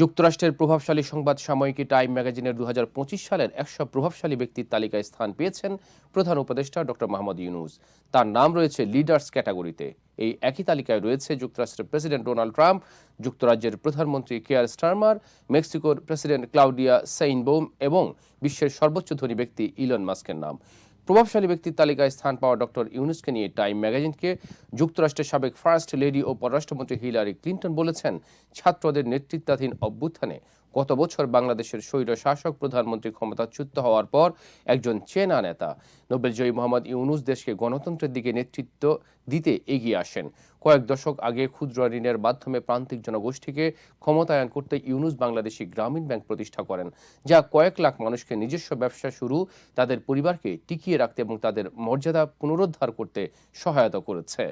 যুক্তরাষ্ট্রের প্রভাবশালী সংবাদ সাময়িকী টাইম ম্যাগাজিনের দু হাজার পঁচিশ সালের একশো প্রভাবশালী ব্যক্তির তালিকায় স্থান পেয়েছেন প্রধান উপদেষ্টা ডক্টর মাহমুদ ইউনুস। তার নাম রয়েছে লিডার্স ক্যাটাগরিতে। এই একই তালিকায় রয়েছে যুক্তরাষ্ট্রের প্রেসিডেন্ট ডোনাল্ড ট্রাম্প, যুক্তরাজ্যের প্রধানমন্ত্রী কেয়ার স্টারমার, মেক্সিকোর প্রেসিডেন্ট ক্লাউডিয়া সেইনবোম এবং বিশ্বের সর্বোচ্চ ধনী ব্যক্তি ইলন মাস্কের নাম। প্রভাবশালী ব্যক্তির তালিকায় স্থান পাওয়া ডক্টর ইউনুসকে নিয়ে টাইম ম্যাগাজিনকে যুক্তরাষ্ট্রের সাবেক ফার্স্ট লেডি ও পররাষ্ট্রমন্ত্রী হিলারি ক্লিন্টন বলেছেন, ছাত্রদের নেতৃত্বাধীন অভ্যুত্থানে গত বছর বাংলাদেশের স্বৈর শাসক প্রধানমন্ত্রী ক্ষমতাচ্যুত হওয়ার পর একজন চেনা নেতা, নোবেলজয়ী মোহাম্মদ ইউনুস দেশকে গণতন্ত্রের দিকে নেতৃত্ব দিতে এগিয়ে আসেন। কয়েক দশক আগে ক্ষুদ্র ঋণের মাধ্যমে প্রান্তিক জনগোষ্ঠীকে ক্ষমতায়ন করতে ইউনুস বাংলাদেশি গ্রামীণ ব্যাংক প্রতিষ্ঠা করেন, যা কয়েক লাখ মানুষকে নিজস্ব ব্যবসা শুরু, তাদের পরিবারকে টিকিয়ে রাখতে এবং তাদের মর্যাদা পুনরুদ্ধার করতে সহায়তা করেছে।